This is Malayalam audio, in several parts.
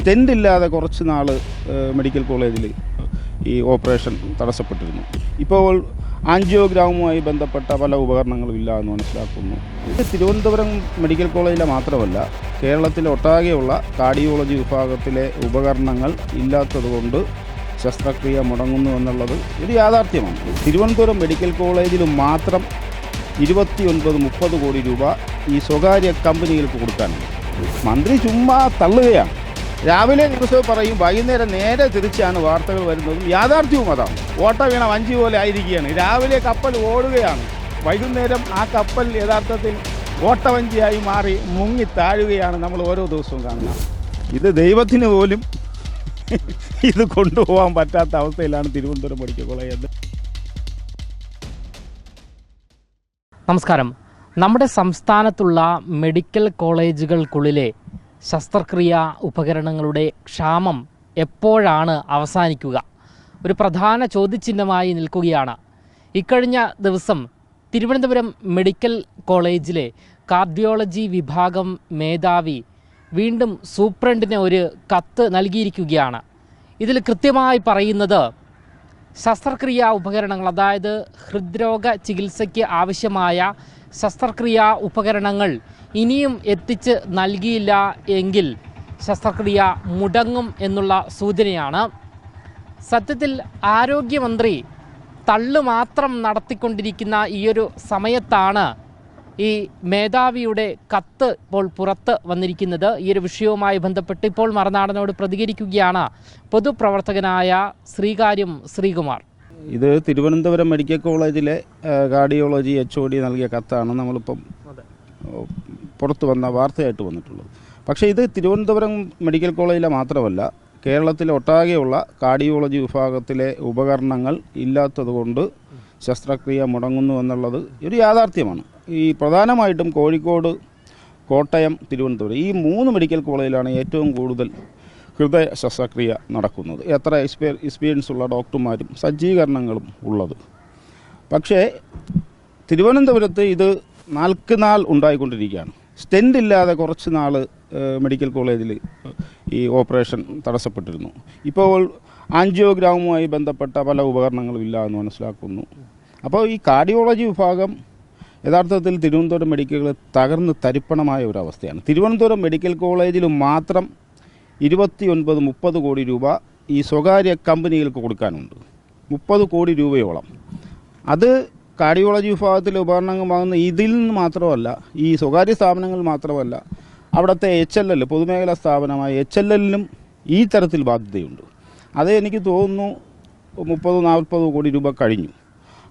സ്റ്റെന്റ് ഇല്ലാതെ കുറച്ച് നാൾ മെഡിക്കൽ കോളേജിൽ ഈ ഓപ്പറേഷൻ തടസ്സപ്പെട്ടിരുന്നു. ഇപ്പോൾ ആൻജിയോഗ്രാമുമായി ബന്ധപ്പെട്ട പല ഉപകരണങ്ങളും ഇല്ല എന്ന് മനസ്സിലാക്കുന്നു. ഇത് തിരുവനന്തപുരം മെഡിക്കൽ കോളേജിലെ മാത്രമല്ല കേരളത്തിലെ ഒട്ടാകെയുള്ള കാർഡിയോളജി വിഭാഗത്തിലെ ഉപകരണങ്ങൾ ഇല്ലാത്തതുകൊണ്ട് ശസ്ത്രക്രിയ മുടങ്ങുന്നു എന്നുള്ളത് ഒരു യാഥാർത്ഥ്യമാണ്. തിരുവനന്തപുരം മെഡിക്കൽ കോളേജിൽ മാത്രം ഇരുപത്തിയൊൻപത് മുപ്പത് കോടി രൂപ ഈ സ്വകാര്യ കമ്പനികൾക്ക് കൊടുക്കാനുണ്ട്. മന്ത്രി ചുമ്മാ തള്ളുകയാണ്. രാവിലെ ദിവസവും പറയും വൈകുന്നേരം നേരെ തിരിച്ചാണ് വാർത്തകൾ വരുന്നതും യാഥാർത്ഥ്യവും അതാണ്. ഓട്ട വീണ വഞ്ചി പോലെ ആയിരിക്കുകയാണ്. രാവിലെ കപ്പൽ ഓടുകയാണ്. വൈകുന്നേരം ആ കപ്പൽ യഥാർത്ഥത്തിൽ ഓട്ടവഞ്ചിയായി മാറി മുങ്ങി താഴുകയാണ് നമ്മൾ ഓരോ ദിവസവും കാണുന്നത്. ഇത് ദൈവത്തിന് പോലും ഇത് കൊണ്ടുപോകാൻ പറ്റാത്ത അവസ്ഥയിലാണ് തിരുവനന്തപുരം മെഡിക്കൽ കോളേജ് നമസ്കാരം. നമ്മുടെ സംസ്ഥാനത്തുള്ള മെഡിക്കൽ കോളേജുകൾക്കുള്ളിലെ ശസ്ത്രക്രിയ ഉപകരണങ്ങളുടെ ക്ഷാമം എപ്പോഴാണ് അവസാനിക്കുക? ഒരു പ്രധാന ചോദ്യചിഹ്നമായി നിൽക്കുകയാണ്. ഇക്കഴിഞ്ഞ ദിവസം തിരുവനന്തപുരം മെഡിക്കൽ കോളേജിലെ കാർഡിയോളജി വിഭാഗം മേധാവി വീണ്ടും സൂപ്രണ്ടിന് ഒരു കത്ത് നൽകിയിരിക്കുകയാണ്. ഇതിൽ കൃത്യമായി പറയുന്നത് ശസ്ത്രക്രിയാ ഉപകരണങ്ങൾ അതായത് ഹൃദ്രോഗ ചികിത്സയ്ക്ക് ആവശ്യമായ ശസ്ത്രക്രിയാ ഉപകരണങ്ങൾ ഇനിയും എത്തിച്ച് നൽകിയില്ല എങ്കിൽ ശസ്ത്രക്രിയ മുടങ്ങും എന്നുള്ള സൂചനയാണ്. സത്യത്തിൽ ആരോഗ്യമന്ത്രി തള്ളു മാത്രം നടത്തിക്കൊണ്ടിരിക്കുന്ന ഈയൊരു സമയത്താണ് ഈ മേധാവിയുടെ കത്ത് ഇപ്പോൾ പുറത്ത് വന്നിരിക്കുന്നത്. ഈ ഒരു വിഷയവുമായി ബന്ധപ്പെട്ട് ഇപ്പോൾ മറുനാടനോട് പ്രതികരിക്കുകയാണ് പൊതുപ്രവർത്തകനായ ശ്രീകാര്യം ശ്രീകുമാർ. ഇത് തിരുവനന്തപുരം മെഡിക്കൽ കോളേജിലെ കാർഡിയോളജി എച്ച് ഒ ഡി നൽകിയ കത്താണ്. നമ്മളിപ്പം പുറത്ത് വന്ന വാർത്തയായിട്ട് വന്നിട്ടുള്ളത്. പക്ഷേ ഇത് തിരുവനന്തപുരം മെഡിക്കൽ കോളേജിലെ മാത്രമല്ല കേരളത്തിലെ ഒട്ടാകെയുള്ള കാർഡിയോളജി വിഭാഗത്തിലെ ഉപകരണങ്ങൾ ഇല്ലാത്തതുകൊണ്ട് ശസ്ത്രക്രിയ മുടങ്ങുന്നു എന്നുള്ളത് ഒരു യാഥാർത്ഥ്യമാണ്. ഈ പ്രധാനമായിട്ടും കോഴിക്കോട് കോട്ടയം തിരുവനന്തപുരം ഈ മൂന്ന് മെഡിക്കൽ കോളേജിലാണ് ഏറ്റവും കൂടുതൽ ഹൃദയ ശസ്ത്രക്രിയ നടക്കുന്നത്. എത്ര എക്സ്പീ എക്സ്പീരിയൻസ് ഉള്ള ഡോക്ടർമാരും സജ്ജീകരണങ്ങളും ഉള്ളത്. പക്ഷേ തിരുവനന്തപുരത്ത് ഇത് നാൾക്ക് നാൾ ഉണ്ടായിക്കൊണ്ടിരിക്കുകയാണ്. സ്റ്റെന്റ് ഇല്ലാതെ കുറച്ച് നാൾ മെഡിക്കൽ കോളേജിൽ ഈ ഓപ്പറേഷൻ തടസ്സപ്പെട്ടിരുന്നു. ഇപ്പോൾ ആൻജിയോഗ്രാമുമായി ബന്ധപ്പെട്ട പല ഉപകരണങ്ങളും ഇല്ല എന്ന് മനസ്സിലാക്കുന്നു. അപ്പോൾ ഈ കാർഡിയോളജി വിഭാഗം യഥാർത്ഥത്തിൽ തിരുവനന്തപുരം മെഡിക്കൽ തകർന്ന് തരിപ്പണമായ ഒരു അവസ്ഥയാണ് തിരുവനന്തപുരം മെഡിക്കൽ കോളേജിൽ മാത്രം ഇരുപത്തി ഒൻപത് മുപ്പത് കോടി രൂപ ഈ സ്വകാര്യ കമ്പനികൾക്ക് കൊടുക്കാനുണ്ട്. മുപ്പത് കോടി രൂപയോളം. അത് കാർഡിയോളജി വിഭാഗത്തിലെ ഉപകരണങ്ങൾ വാങ്ങുന്ന ഇതിൽ നിന്ന് മാത്രമല്ല ഈ സ്വകാര്യ സ്ഥാപനങ്ങൾ മാത്രമല്ല അവിടുത്തെ എച്ച് എൽ എൽ പൊതുമേഖലാ സ്ഥാപനമായ എച്ച് എൽ എല്ലിനും ഈ തരത്തിൽ ബാധ്യതയുണ്ട്. അത് എനിക്ക് തോന്നുന്നു മുപ്പത് നാൽപ്പത് കോടി രൂപ കഴിഞ്ഞു.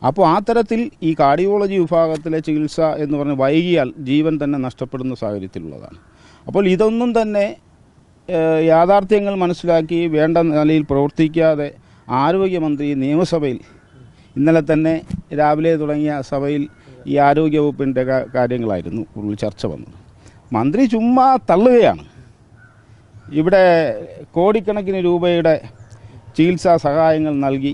അപ്പോൾ ആ തരത്തിൽ ഈ കാർഡിയോളജി വിഭാഗത്തിലെ ചികിത്സ എന്ന് പറഞ്ഞ് വൈകിയാൽ ജീവൻ തന്നെ നഷ്ടപ്പെടുന്ന സാഹചര്യത്തിലുള്ളതാണ്. അപ്പോൾ ഇതൊന്നും തന്നെ യാഥാർത്ഥ്യങ്ങൾ മനസ്സിലാക്കി വേണ്ട നിലയിൽ പ്രവർത്തിക്കാതെ ആരോഗ്യമന്ത്രി നിയമസഭയിൽ ഇന്നലെ തന്നെ രാവിലെ തുടങ്ങിയ സഭയിൽ ഈ ആരോഗ്യവകുപ്പിന്റെ കാര്യങ്ങളായിരുന്നു കൂടുതൽ ചർച്ച വന്നത്. മന്ത്രി ചുമ്മാ തള്ളുകയാണ്. ഇവിടെ കോടിക്കണക്കിന് രൂപയുടെ ചികിത്സാ സഹായങ്ങൾ നൽകി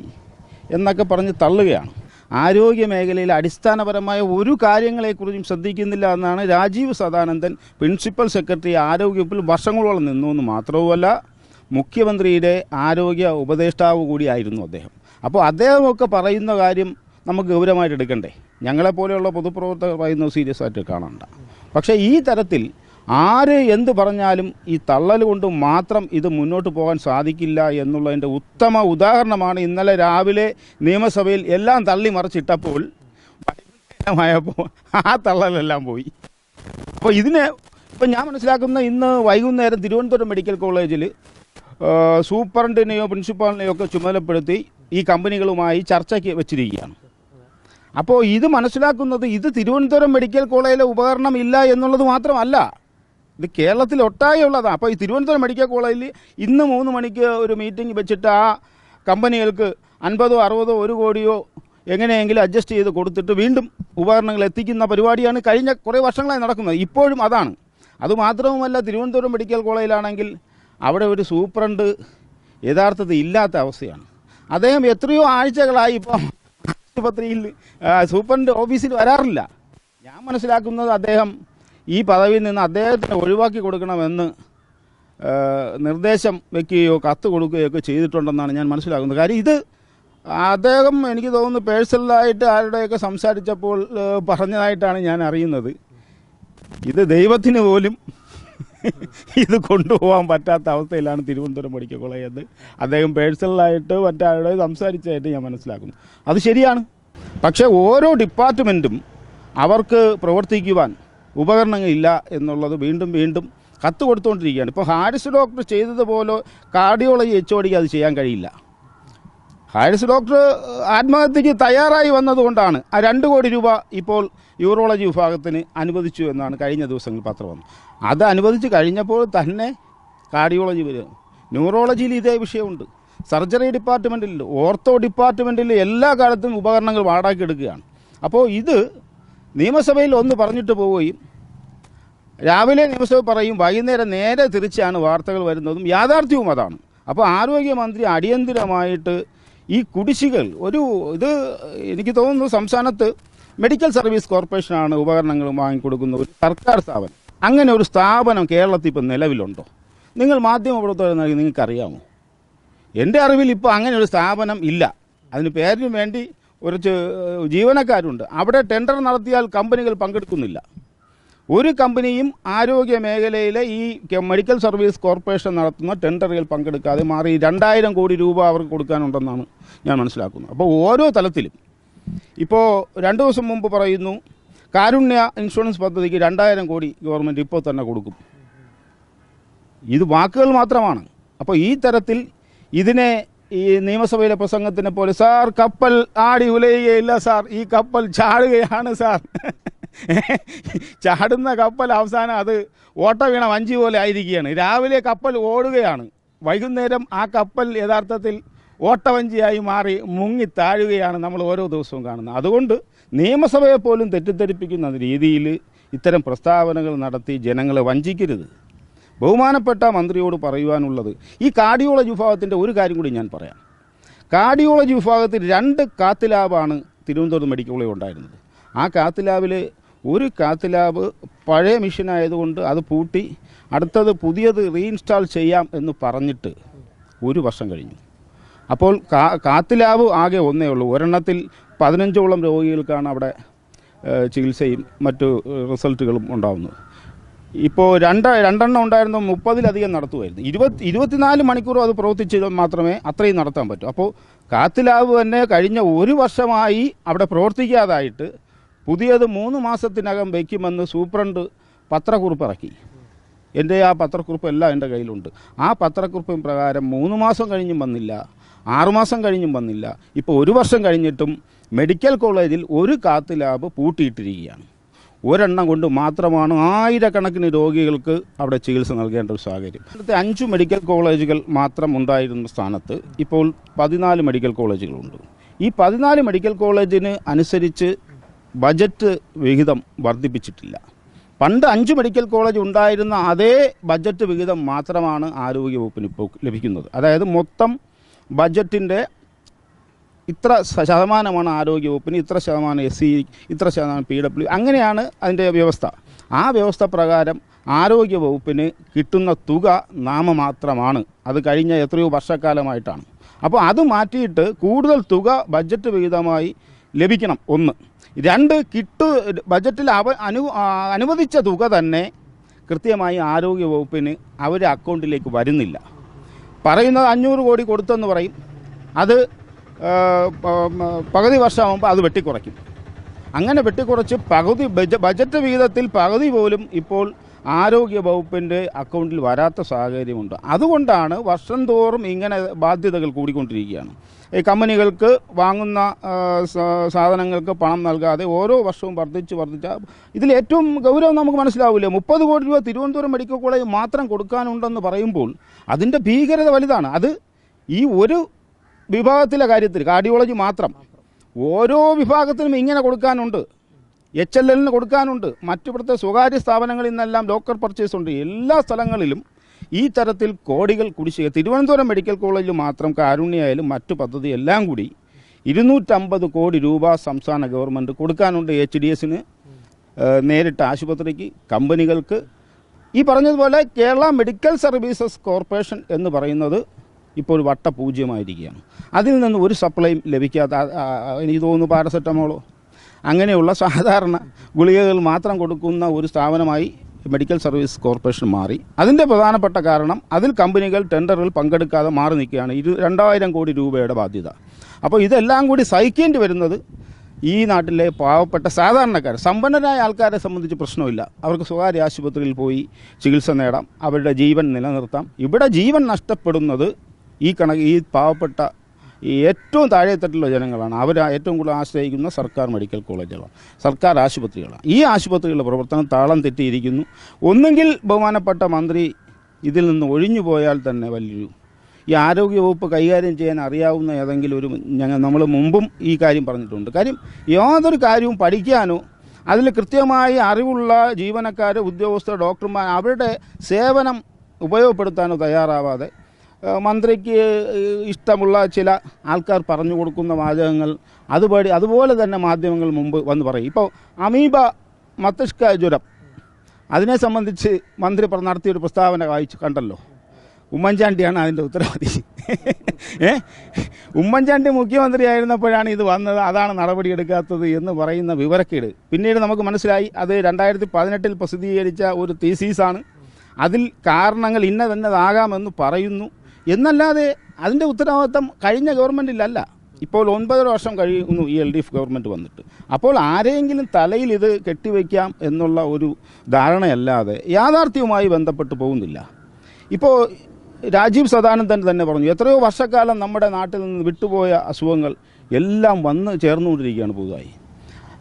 എന്നൊക്കെ പറഞ്ഞ് തള്ളുകയാണ്. ആരോഗ്യ മേഖലയിൽ അടിസ്ഥാനപരമായ ഒരു കാര്യങ്ങളെക്കുറിച്ചും ശ്രദ്ധിക്കുന്നില്ല എന്നാണ് രാജീവ് സദാനന്ദൻ പ്രിൻസിപ്പൽ സെക്രട്ടറി ആരോഗ്യവകുപ്പിൽ വർഷങ്ങളോളം നിന്നു എന്ന് മാത്രവുമല്ല മുഖ്യമന്ത്രിയുടെ ആരോഗ്യ ഉപദേഷ്ടാവ് കൂടിയായിരുന്നു അദ്ദേഹം. അപ്പോൾ അദ്ദേഹമൊക്കെ പറയുന്ന കാര്യം നമുക്ക് ഗൗരവമായിട്ട് എടുക്കണ്ടേ? ഞങ്ങളെപ്പോലെയുള്ള പൊതുപ്രവർത്തകർ പറയുന്നത് സീരിയസ് ആയിട്ട് കാണണ്ട. പക്ഷേ ഈ തരത്തിൽ ആര് എന്ത് പറഞ്ഞാലും ഈ തള്ളൽ കൊണ്ട് മാത്രം ഇത് മുന്നോട്ട് പോകാൻ സാധിക്കില്ല എന്നുള്ളതിന്റെ ഉത്തമ ഉദാഹരണമാണ് ഇന്നലെ രാവിലെ നിയമസഭയിൽ എല്ലാം തള്ളി മറിച്ചിട്ടപ്പോൾ ആയപ്പോൾ ആ തള്ളലെല്ലാം പോയി. അപ്പോൾ ഇതിനെ ഇപ്പം ഞാൻ മനസ്സിലാക്കുന്ന ഇന്ന് വൈകുന്നേരം തിരുവനന്തപുരം മെഡിക്കൽ കോളേജിൽ സൂപ്രണ്ടിനെയോ പ്രിൻസിപ്പാളിനെയോ ഒക്കെ ചുമതലപ്പെടുത്തി ഈ കമ്പനികളുമായി ചർച്ചയ്ക്ക് വെച്ചിരിക്കുകയാണ്. അപ്പോൾ ഇത് മനസ്സിലാക്കുന്നത് ഇത് തിരുവനന്തപുരം മെഡിക്കൽ കോളേജിലെ ഉപകരണം ഇല്ല എന്നുള്ളത് മാത്രമല്ല ഇത് കേരളത്തിൽ ഒട്ടാകെയുള്ളതാണ് അപ്പോൾ ഈ തിരുവനന്തപുരം മെഡിക്കൽ കോളേജിൽ ഇന്ന് മൂന്ന് മണിക്ക് ഒരു മീറ്റിംഗ് വെച്ചിട്ട് ആ കമ്പനികൾക്ക് അൻപതോ അറുപതോ ഒരു കോടിയോ എങ്ങനെയെങ്കിലും അഡ്ജസ്റ്റ് ചെയ്ത് കൊടുത്തിട്ട് വീണ്ടും ഉപകരണങ്ങൾ എത്തിക്കുന്ന പരിപാടിയാണ് കഴിഞ്ഞ കുറേ വർഷങ്ങളായി നടക്കുന്നത്. ഇപ്പോഴും അതാണ്. അതുമാത്രവുമല്ല തിരുവനന്തപുരം മെഡിക്കൽ കോളേജിലാണെങ്കിൽ അവിടെ ഒരു സൂപ്രണ്ട് യഥാർത്ഥത്തിൽ ഇല്ലാത്ത അവസ്ഥയാണ്. അദ്ദേഹം എത്രയോ ആഴ്ചകളായി ഇപ്പം ആശുപത്രിയിൽ സൂപ്പറിന്റെ ഓഫീസിൽ വരാറില്ല. ഞാൻ മനസ്സിലാക്കുന്നത് അദ്ദേഹം ഈ പദവിയിൽ നിന്ന് അദ്ദേഹത്തിന് ഒഴിവാക്കി കൊടുക്കണമെന്ന് നിർദ്ദേശം വെക്കുകയോ കത്ത് കൊടുക്കുകയോ ഒക്കെ ചെയ്തിട്ടുണ്ടെന്നാണ് ഞാൻ മനസ്സിലാക്കുന്നത്. കാര്യം ഇത് അദ്ദേഹം എനിക്ക് തോന്നുന്നു പേഴ്സണലായിട്ട് ആരുടെയൊക്കെ സംസാരിച്ചപ്പോൾ പറഞ്ഞതായിട്ടാണ് ഞാൻ അറിയുന്നത്. ഇത് ദൈവത്തിന് പോലും ഇത് കൊണ്ടുപോകാൻ പറ്റാത്ത അവസ്ഥയിലാണ് തിരുവനന്തപുരം മെഡിക്കൽ കോളേജ് എന്ന് അദ്ദേഹം പേഴ്സണലായിട്ട് മറ്റാരുടെ സംസാരിച്ചായിട്ട് ഞാൻ മനസ്സിലാക്കുന്നു. അത് ശരിയാണ്. പക്ഷേ ഓരോ ഡിപ്പാർട്ട്മെന്റും അവർക്ക് പ്രവർത്തിക്കുവാൻ ഉപകരണങ്ങളില്ല എന്നുള്ളത് വീണ്ടും വീണ്ടും കത്ത് കൊടുത്തുകൊണ്ടിരിക്കുകയാണ്. ഇപ്പോൾ ഹാരിസ് ഡോക്ടർ ചെയ്തതുപോലെ കാർഡിയോളജി എച്ച് അത് ചെയ്യാൻ കഴിയില്ല. ഹാരിസ് ഡോക്ടർ ആത്മഹത്യക്ക് തയ്യാറായി വന്നതുകൊണ്ടാണ്. ആ രണ്ട് കോടി രൂപ ഇപ്പോൾ യൂറോളജി വിഭാഗത്തിന് അനുവദിച്ചു എന്നാണ് കഴിഞ്ഞ ദിവസങ്ങളിൽ പത്രം വന്നത്. അത് അനുവദിച്ച് കഴിഞ്ഞപ്പോൾ തന്നെ കാർഡിയോളജി വരും. ന്യൂറോളജിയിൽ ഇതേ വിഷയമുണ്ട്. സർജറി ഡിപ്പാർട്ട്മെന്റിൽ ഓർത്തോ ഡിപ്പാർട്ട്മെന്റിൽ എല്ലാ കാലത്തും ഉപകരണങ്ങൾ വാടാക്കി എടുക്കുകയാണ്. അപ്പോൾ ഇത് നിയമസഭയിൽ ഒന്ന് പറഞ്ഞിട്ട് പോവുകയും രാവിലെ നിയമസഭ പറയും വൈകുന്നേരം നേരെ തിരിച്ചാണ് വാർത്തകൾ വരുന്നതും യാഥാർത്ഥ്യവും അതാണ്. അപ്പോൾ ആരോഗ്യമന്ത്രി അടിയന്തിരമായിട്ട് ഈ കുടിശ്ശികൾ ഒരു ഇത് എനിക്ക് തോന്നുന്നു സംസ്ഥാനത്ത് മെഡിക്കൽ സർവീസ് കോർപ്പറേഷനാണ് ഉപകരണങ്ങൾ വാങ്ങിക്കൊടുക്കുന്ന ഒരു സർക്കാർ സ്ഥാപനം. അങ്ങനെ ഒരു സ്ഥാപനം കേരളത്തിൽ ഇപ്പം നിലവിലുണ്ടോ? നിങ്ങൾ മാധ്യമപ്രവർത്തകർ നൽകി നിങ്ങൾക്കറിയാമോ? എന്റെ അറിവിൽ ഇപ്പോൾ അങ്ങനെ ഒരു സ്ഥാപനം ഇല്ല. അതിന് പേരിന് വേണ്ടി ഒരു ജീവനക്കാരുണ്ട്. അവിടെ ടെൻഡർ നടത്തിയാൽ കമ്പനികൾ പങ്കെടുക്കുന്നില്ല. ഒരു കമ്പനിയും ആരോഗ്യ മേഖലയിലെ ഈ മെഡിക്കൽ സർവീസ് കോർപ്പറേഷൻ നടത്തുന്ന ടെൻഡറുകൾ പങ്കെടുക്കാതെ മാറി രണ്ടായിരം കോടി രൂപ അവർക്ക് കൊടുക്കാനുണ്ടെന്നാണ് ഞാൻ മനസ്സിലാക്കുന്നത്. അപ്പോൾ ഓരോ തലത്തിലും ഇപ്പോൾ രണ്ട് ദിവസം മുമ്പ് പറയുന്നു കാരുണ്യ ഇൻഷുറൻസ് പദ്ധതിക്ക് രണ്ടായിരം കോടി ഗവൺമെന്റ് ഇപ്പോൾ തന്നെ കൊടുക്കും. ഇത് വാക്കുകൾ മാത്രമാണ്. അപ്പോൾ ഈ തരത്തിൽ ഇതിനെ ഈ നിയമസഭയിലെ പ്രസംഗത്തിനെ പോലെ സാർ കപ്പൽ ആടി ഉലയുകയില്ല സാർ. ഈ കപ്പൽ ചാടുകയാണ് സാർ. ചാടുന്ന കപ്പൽ അവസാനം അത് ഓട്ട വീണ വഞ്ചി പോലെ ആയിരിക്കുകയാണ്. രാവിലെ കപ്പൽ ഓടുകയാണ്. വൈകുന്നേരം ആ കപ്പൽ യഥാർത്ഥത്തിൽ ഓട്ടവഞ്ചിയായി മാറി മുങ്ങി താഴുകയാണ് നമ്മൾ ഓരോ ദിവസവും കാണുന്നത്. അതുകൊണ്ട് നിയമസഭയെ പോലും തെറ്റിദ്ധരിപ്പിക്കുന്ന രീതിയിൽ ഇത്തരം പ്രസ്താവനകൾ നടത്തി ജനങ്ങളെ വഞ്ചിക്കരുത്. ബഹുമാനപ്പെട്ട മന്ത്രിയോട് പറയുവാനുള്ളത് ഈ കാർഡിയോളജി വിഭാഗത്തിന്റെ ഒരു കാര്യം കൂടി ഞാൻ പറയാം. കാർഡിയോളജി വിഭാഗത്തിൽ രണ്ട് കാത്ത് ലാബാണ് തിരുവനന്തപുരം മെഡിക്കൽ ഉണ്ടായിരുന്നത്. ആ കാത്ത് ലാബിൽ ഒരു കാത്ത് ലാബ് പഴയ മെഷീൻ ആയതുകൊണ്ട് അത് പൂട്ടി അടുത്തത് പുതിയത് റീഇൻസ്റ്റാൾ ചെയ്യാം എന്ന് പറഞ്ഞിട്ട് ഒരു വർഷം കഴിഞ്ഞു. അപ്പോൾ കാ കാത്ത് ലാബ് ആകെ ഒന്നേ ഉള്ളൂ. ഒരെണ്ണത്തിൽ പതിനഞ്ചോളം രോഗികൾക്കാണ് അവിടെ ചികിത്സയും മറ്റു റിസൾട്ടുകളും ഉണ്ടാകുന്നത് ഇപ്പോൾ രണ്ട് രണ്ടെണ്ണം ഉണ്ടായിരുന്നു മുപ്പതിലധികം നടത്തുമായിരുന്നു. ഇരുപത്തി ഇരുപത്തിനാല് മണിക്കൂറും അത് പ്രവർത്തിച്ച് മാത്രമേ അത്രയും നടത്താൻ പറ്റൂ. അപ്പോൾ കാത്തിലാവ് തന്നെ കഴിഞ്ഞ ഒരു വർഷമായി അവിടെ പ്രവർത്തിക്കാതായിട്ട് പുതിയത് മൂന്ന് മാസത്തിനകം വയ്ക്കുമെന്ന് സൂപ്രണ്ട് പത്രക്കുറിപ്പ് ഇറക്കി എന്റെ ആ പത്രക്കുറിപ്പ് എല്ലാം എന്റെ കയ്യിലുണ്ട്. ആ പത്രക്കുറിപ്പ് പ്രകാരം മൂന്ന് മാസം കഴിഞ്ഞും വന്നില്ല ആറുമാസം കഴിഞ്ഞും വന്നില്ല. ഇപ്പോൾ ഒരു വർഷം കഴിഞ്ഞിട്ടും മെഡിക്കൽ കോളേജിൽ ഒരു കാത്ത് ലാബ് പൂട്ടിയിട്ടിരിക്കുകയാണ്. ഒരെണ്ണം കൊണ്ട് മാത്രമാണ് ആയിരക്കണക്കിന് രോഗികൾക്ക് അവിടെ ചികിത്സ നൽകേണ്ട ഒരു സാഹചര്യം. അടുത്ത അഞ്ച് മെഡിക്കൽ കോളേജുകൾ മാത്രം ഉണ്ടായിരുന്ന സ്ഥാനത്ത് ഇപ്പോൾ പതിനാല് മെഡിക്കൽ കോളേജുകളുണ്ട്. ഈ പതിനാല് മെഡിക്കൽ കോളേജിന് അനുസരിച്ച് ബജറ്റ് വിഹിതം വർദ്ധിപ്പിച്ചിട്ടില്ല. പണ്ട് അഞ്ച് മെഡിക്കൽ കോളേജ് ഉണ്ടായിരുന്ന അതേ ബജറ്റ് വിഹിതം മാത്രമാണ് ആരോഗ്യവകുപ്പിന് ഇപ്പോൾ ലഭിക്കുന്നത്. അതായത് മൊത്തം ബജറ്റിന്റെ ഇത്ര ശതമാനമാണ് ആരോഗ്യവകുപ്പിന് ഇത്ര ശതമാനം എസ് സി ഇത്ര ശതമാനം പി ഡബ്ല്യു അങ്ങനെയാണ് അതിന്റെ വ്യവസ്ഥ. ആ വ്യവസ്ഥ പ്രകാരം ആരോഗ്യവകുപ്പിന് കിട്ടുന്ന തുക നാമമാത്രമാണ്. അത് കഴിഞ്ഞ എത്രയോ വർഷക്കാലമായിട്ടാണ്. അപ്പോൾ അത് മാറ്റിയിട്ട് കൂടുതൽ തുക ബഡ്ജറ്റ് വിഹിതമായി ലഭിക്കണം ഒന്ന്. രണ്ട് കിട്ടു ബജറ്റിൽ അവ അനു അനുവദിച്ച തുക തന്നെ കൃത്യമായി ആരോഗ്യവകുപ്പിന് അവരുടെ അക്കൗണ്ടിലേക്ക് വരുന്നില്ല. പറയുന്നത് അഞ്ഞൂറ് കോടി കൊടുത്തെന്ന് പറയും. അത് പകുതി വർഷമാകുമ്പോൾ അത് വെട്ടിക്കുറയ്ക്കും. അങ്ങനെ വെട്ടിക്കുറച്ച് പകുതി ബജ- ബജറ്റ് വിഹിതത്തിൽ പകുതി പോലും ഇപ്പോൾ ആരോഗ്യ വകുപ്പിന്റെ അക്കൗണ്ടിൽ വരാത്ത സാഹചര്യമുണ്ട്. അതുകൊണ്ടാണ് വർഷം തോറും ഇങ്ങനെ ബാധ്യതകൾ കൂടിക്കൊണ്ടിരിക്കുകയാണ്. ഈ കമ്പനികൾക്ക് വാങ്ങുന്ന സാധനങ്ങൾക്ക് പണം നൽകാതെ ഓരോ വർഷവും വർദ്ധിച്ച് വർദ്ധിച്ച ഇതിൽ ഏറ്റവും ഗൗരവം നമുക്ക് മനസ്സിലാവില്ല? മുപ്പത് കോടി രൂപ തിരുവനന്തപുരം മെഡിക്കൽ കോളേജ് മാത്രം കൊടുക്കാനുണ്ടെന്ന് പറയുമ്പോൾ അതിന്റെ ഭീകരത വലുതാണ്. അത് ഈ ഒരു വിഭാഗത്തിലെ കാര്യത്തിൽ കാർഡിയോളജി മാത്രം. ഓരോ വിഭാഗത്തിനും ഇങ്ങനെ കൊടുക്കാനുണ്ട്. എച്ച് എൽ എല്ലിന് കൊടുക്കാനുണ്ട്. മറ്റിവിടുത്തെ സ്വകാര്യ സ്ഥാപനങ്ങളിൽ നിന്നെല്ലാം ലോക്കർ പർച്ചേസ് ഉണ്ട്. എല്ലാ സ്ഥലങ്ങളിലും ഈ തരത്തിൽ കോടികൾ കുടിശ്ശിക. തിരുവനന്തപുരം മെഡിക്കൽ കോളേജിൽ മാത്രം കാരുണ്യായാലും മറ്റു പദ്ധതി എല്ലാം കൂടി ഇരുന്നൂറ്റമ്പത് കോടി രൂപ സംസ്ഥാന ഗവൺമെന്റ് കൊടുക്കാനുണ്ട് എച്ച് ഡി എസിന് നേരിട്ട് ആശുപത്രിക്ക് കമ്പനികൾക്ക്. ഈ പറഞ്ഞതുപോലെ കേരള മെഡിക്കൽ സർവീസസ് കോർപ്പറേഷൻ എന്ന് പറയുന്നത് ഇപ്പോൾ ഒരു വട്ടപൂജ്യമായിരിക്കുകയാണ് അതിൽ നിന്ന് ഒരു സപ്ലൈയും ലഭിക്കാത്ത എനിക്ക് തോന്നുന്നു പാരസെറ്റമോളോ. അങ്ങനെയുള്ള സാധാരണ ഗുളികകൾ മാത്രം കൊടുക്കുന്ന ഒരു സ്ഥാപനമായി മെഡിക്കൽ സർവീസ് കോർപ്പറേഷൻ മാറി. അതിന്റെ പ്രധാനപ്പെട്ട കാരണം അതിൽ കമ്പനികൾ ടെൻഡറിൽ പങ്കെടുക്കാതെ മാറി നിൽക്കുകയാണ്. ഇരു രണ്ടായിരം കോടി രൂപയുടെ ബാധ്യത. അപ്പോൾ ഇതെല്ലാം കൂടി സഹിക്കേണ്ടി വരുന്നത് ഈ നാട്ടിലെ പാവപ്പെട്ട സാധാരണക്കാർ. സമ്പന്നരായ ആൾക്കാരെ സംബന്ധിച്ച് പ്രശ്നമില്ല. അവർക്ക് സ്വകാര്യ ആശുപത്രിയിൽ പോയി ചികിത്സ നേടാം. അവരുടെ ജീവൻ നിലനിർത്താം. ഇവിടെ ജീവൻ നഷ്ടപ്പെടുന്നത് ഈ കണക്ക് ഈ പാവപ്പെട്ട ഈ ഏറ്റവും താഴെത്തട്ടിലുള്ള ജനങ്ങളാണ്. അവർ ഏറ്റവും കൂടുതൽ ആശ്രയിക്കുന്ന സർക്കാർ മെഡിക്കൽ കോളേജുകളാണ്. സർക്കാർ ആശുപത്രികളാണ്. ഈ ആശുപത്രികളുടെ പ്രവർത്തനം താളം തെറ്റിയിരിക്കുന്നു. ഒന്നുകിൽ ബഹുമാനപ്പെട്ട മന്ത്രി ഇതിൽ നിന്ന് ഒഴിഞ്ഞു പോയാൽ തന്നെ വലിയൊരു ഈ ആരോഗ്യവകുപ്പ് കൈകാര്യം ചെയ്യാൻ അറിയാവുന്ന ഏതെങ്കിലും ഒരു ഞങ്ങൾ നമ്മൾ മുമ്പും ഈ കാര്യം പറഞ്ഞിട്ടുണ്ട്. കാര്യം യാതൊരു കാര്യവും പഠിക്കാനോ അതിൽ കൃത്യമായി അറിവുള്ള ജീവനക്കാർ ഉദ്യോഗസ്ഥർ ഡോക്ടർമാർ അവരുടെ സേവനം ഉപയോഗപ്പെടുത്താനോ തയ്യാറാവാതെ മന്ത്രിക്ക് ഇഷ്ടമുള്ള ചില ആൾക്കാർ പറഞ്ഞു കൊടുക്കുന്ന വാചകങ്ങൾ അതുപടി അതുപോലെ തന്നെ മാധ്യമങ്ങൾ മുമ്പ് വന്ന് പറയും. ഇപ്പോൾ അമീബ മസ്തിഷ്ക ജ്വരം. അതിനെ സംബന്ധിച്ച് മന്ത്രി നടത്തിയൊരു പ്രസ്താവന വായിച്ചു കണ്ടല്ലോ. ഉമ്മൻചാണ്ടിയാണ് അതിന്റെ ഉത്തരവാദി. ഏ? ഉമ്മൻചാണ്ടി മുഖ്യമന്ത്രിയായിരുന്നപ്പോഴാണ് ഇത് വന്നത്. അതാണ് നടപടിയെടുക്കാത്തത് എന്ന് പറയുന്ന വിവരക്കേട്. പിന്നീട് നമുക്ക് മനസ്സിലായി അത് രണ്ടായിരത്തി പതിനെട്ടിൽ പ്രസിദ്ധീകരിച്ച ഒരു തീസീസാണ് അതിൽ കാരണങ്ങൾ ഇന്നതെന്നതാകാമെന്ന് പറയുന്നു. എന്നല്ലാതെ അതിന്റെ ഉത്തരവാദിത്തം കഴിഞ്ഞ ഗവൺമെന്റിലല്ല. ഇപ്പോൾ ഒൻപതര വർഷം കഴിയുന്നു ഈ എൽ ഡി എഫ് ഗവൺമെന്റ് വന്നിട്ട്. അപ്പോൾ ആരെങ്കിലും തലയിൽ ഇത് കെട്ടിവെക്കാം എന്നുള്ള ഒരു ധാരണയല്ലാതെ യാഥാർത്ഥ്യവുമായി ബന്ധപ്പെട്ട് പോകുന്നില്ല. ഇപ്പോൾ രാജീവ് സദാനന്ദൻ തന്നെ പറഞ്ഞു എത്രയോ വർഷക്കാലം നമ്മുടെ നാട്ടിൽ നിന്ന് വിട്ടുപോയ അസുഖങ്ങൾ എല്ലാം വന്ന് ചേർന്നുകൊണ്ടിരിക്കുകയാണ് പുതുതായി.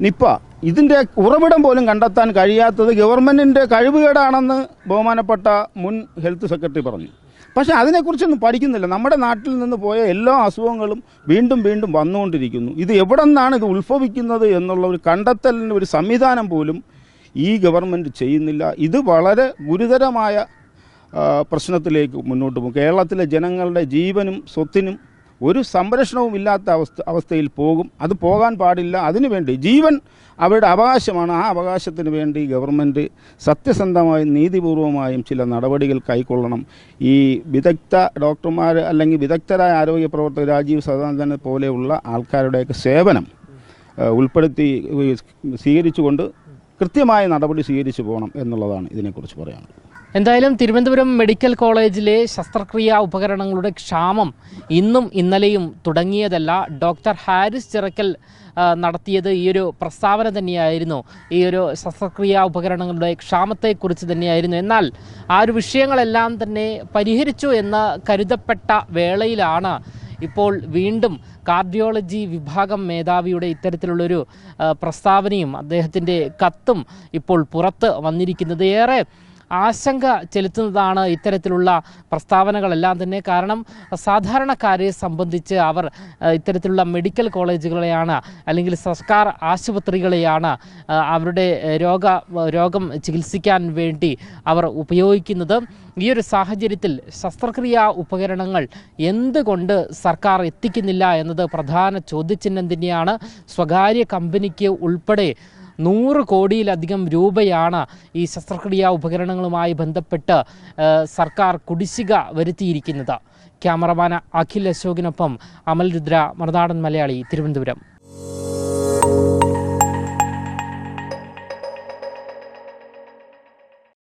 നിപ്പ ഇതിന്റെ ഉറവിടം പോലും കണ്ടെത്താൻ കഴിയാത്തത് ഗവൺമെന്റിന്റെ കഴിവുകേടാണെന്ന് ബഹുമാനപ്പെട്ട മുൻ ഹെൽത്ത് സെക്രട്ടറി പറഞ്ഞു. പക്ഷേ അതിനെക്കുറിച്ചൊന്നും പഠിക്കുന്നില്ല. നമ്മുടെ നാട്ടിൽ നിന്ന് പോയ എല്ലാ അസുഖങ്ങളും വീണ്ടും വീണ്ടും വന്നുകൊണ്ടിരിക്കുന്നു. ഇത് എവിടെ നിന്നാണ് ഇത് ഉത്ഭവിക്കുന്നത് എന്നുള്ള ഒരു കണ്ടെത്തലിന് ഒരു സംവിധാനം പോലും ഈ ഗവൺമെന്റ് ചെയ്യുന്നില്ല. ഇത് വളരെ ഗുരുതരമായ പ്രശ്നത്തിലേക്ക് മുന്നോട്ട് പോകും. കേരളത്തിലെ ജനങ്ങളുടെ ജീവനും സ്വത്തിനും ഒരു സംരക്ഷണവും ഇല്ലാത്ത അവസ്ഥ അവസ്ഥയിൽ പോകും. അത് പോകാൻ പാടില്ല. അതിനുവേണ്ടി ജീവൻ അവരുടെ അവകാശമാണ്. ആ അവകാശത്തിന് വേണ്ടി ഗവൺമെന്റ് സത്യസന്ധമായും നീതിപൂർവമായും ചില നടപടികൾ കൈക്കൊള്ളണം. ഈ വിദഗ്ധ ഡോക്ടർമാർ അല്ലെങ്കിൽ വിദഗ്ധരായ ആരോഗ്യ പ്രവർത്തകർ രാജീവ് സദാനന്ദനെ പോലെയുള്ള ആൾക്കാരുടെയൊക്കെ സേവനം ഉൾപ്പെടുത്തി സ്വീകരിച്ചുകൊണ്ട് കൃത്യമായ നടപടി സ്വീകരിച്ചു പോകണം എന്നുള്ളതാണ് ഇതിനെക്കുറിച്ച് പറയാനുള്ളത്. എന്തായാലും തിരുവനന്തപുരം മെഡിക്കൽ കോളേജിലെ ശസ്ത്രക്രിയാ ഉപകരണങ്ങളുടെ ക്ഷാമം ഇന്നും ഇന്നലെയും തുടങ്ങിയതല്ല. ഡോക്ടർ ഹാരിസ് ചിറക്കൽ നടത്തിയത് ഈ ഒരു പ്രസ്താവന തന്നെയായിരുന്നു. ഈ ഒരു ശസ്ത്രക്രിയാ ഉപകരണങ്ങളുടെ ക്ഷാമത്തെക്കുറിച്ച് തന്നെയായിരുന്നു. എന്നാൽ ആ ഒരു വിഷയങ്ങളെല്ലാം തന്നെ പരിഹരിച്ചു എന്ന് കരുതപ്പെട്ട വേളയിലാണ് ഇപ്പോൾ വീണ്ടും കാർഡിയോളജി വിഭാഗം മേധാവിയുടെ ഇത്തരത്തിലുള്ളൊരു പ്രസ്താവനയും അദ്ദേഹത്തിന്റെ കത്തും ഇപ്പോൾ പുറത്ത് വന്നിരിക്കുന്നത്. ഏറെ ആശങ്ക ചെലുത്തുന്നതാണ് ഇത്തരത്തിലുള്ള പ്രസ്താവനകളെല്ലാം തന്നെ. കാരണം സാധാരണക്കാരെ സംബന്ധിച്ച് അവർ ഇത്തരത്തിലുള്ള മെഡിക്കൽ കോളേജുകളെയാണ് അല്ലെങ്കിൽ സർക്കാർ ആശുപത്രികളെയാണ് അവരുടെ രോഗ രോഗം ചികിത്സിക്കാൻ വേണ്ടി അവർ ഉപയോഗിക്കുന്നത്. ഈ ഒരു സാഹചര്യത്തിൽ ശസ്ത്രക്രിയാ ഉപകരണങ്ങൾ എന്തുകൊണ്ട് സർക്കാർ എത്തിക്കുന്നില്ല എന്നത് പ്രധാന ചോദ്യചിഹ്നം തന്നെയാണ്. സ്വകാര്യ കമ്പനിക്ക് ഉൾപ്പെടെ നൂറ് കോടിയിലധികം രൂപയാണ് ഈ ശസ്ത്രക്രിയാ ഉപകരണങ്ങളുമായി ബന്ധപ്പെട്ട് സർക്കാർ കുടിശ്ശിക വരുത്തിയിരിക്കുന്നത്. ക്യാമറമാൻ അഖിൽ അശോകിനൊപ്പം അമൽ രുദ്ര മറുനാടൻ മലയാളി തിരുവനന്തപുരം.